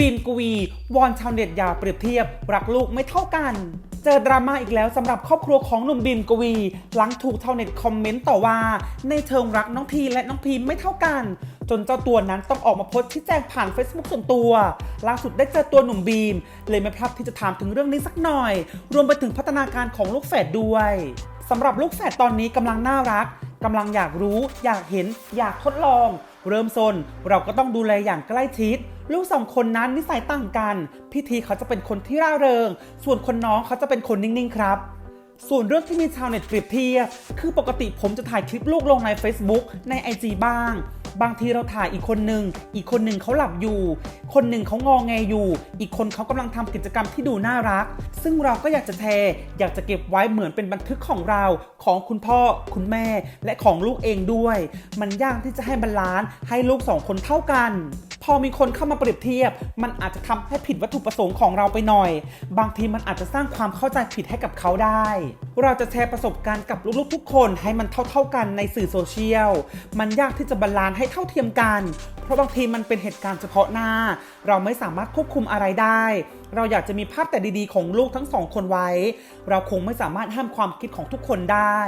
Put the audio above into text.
บีมกวีวอนชาวเน็ตอย่าเปรียบเทียบ รักลูกไม่เท่ากัน เจอดราม่าอีกแล้วสำหรับครอบครัวของหนุ่มบีมกวี หลังถูกชาวเน็ตคอมเมนต์ต่อว่า ในเชิงรักน้องพีและน้องพีมไม่เท่ากัน จนเจ้าตัวนั้นต้องออกมาโพสต์ชี้แจงผ่าน Facebook ส่วนตัวล่าสุดได้เจอตัวหนุ่มบีม เลยไม่พลาดที่จะถามถึงเรื่องนี้สักหน่อย รวมไปถึงพัฒนาการของลูกแฝดด้วยสำหรับลูกแฝดตอนนี้กำลังน่ารักกำลังอยากรู้ อยากเห็น อยากทดลอง เริ่มซนเราก็ต้องดูแลอย่างใกล้ชิด ลูกสองคนนั้นนิสัยต่างกัน พิธีเขาจะเป็นคนที่ร่าเริง ส่วนคนน้องเขาจะเป็นคนนิ่งๆครับส่วนเรื่องที่มีชาวเน็ตเปรียบเทียบคือปกติผมจะถ่ายคลิปลูกลงใน Facebook ใน IG บ้าง บางทีเราถ่ายอีกคนหนึ่งอีกคนหนึ่งเขาหลับอยู่ คนหนึ่งเขางอแงอยู่ อีกคนเขากำลังทำกิจกรรมที่ดูน่ารัก ซึ่งเราก็อยากจะแชร์อยากจะเก็บไว้เหมือนเป็นบันทึกของเราของคุณพ่อ คุณแม่ และของลูกเองด้วย มันยากที่จะให้บาลานซ์ให้ลูกสองคนเท่ากัน พอมีคนเข้ามาเปรียบเทียบ มันอาจจะทำให้ผิดวัตถุประสงค์ของเราไปหน่อย บางทีมันอาจจะสร้างความเข้าใจผิดให้กับเขาได้ เราจะแชร์ประสบการณ์กับลูกๆทุกคนให้มันเท่า ๆกันในสื่อโซเชียล มันยากที่จะบาลานซ์ให้เท่าเทียมกัน เพราะบางทีมันเป็นเหตุการณ์เฉพาะหน้า เราไม่สามารถควบคุมอะไรได้ เราอยากจะมีภาพแต่ดีๆ ของลูกทั้งสองคนไว้ เราคงไม่สามารถห้ามความคิดของทุกคนได้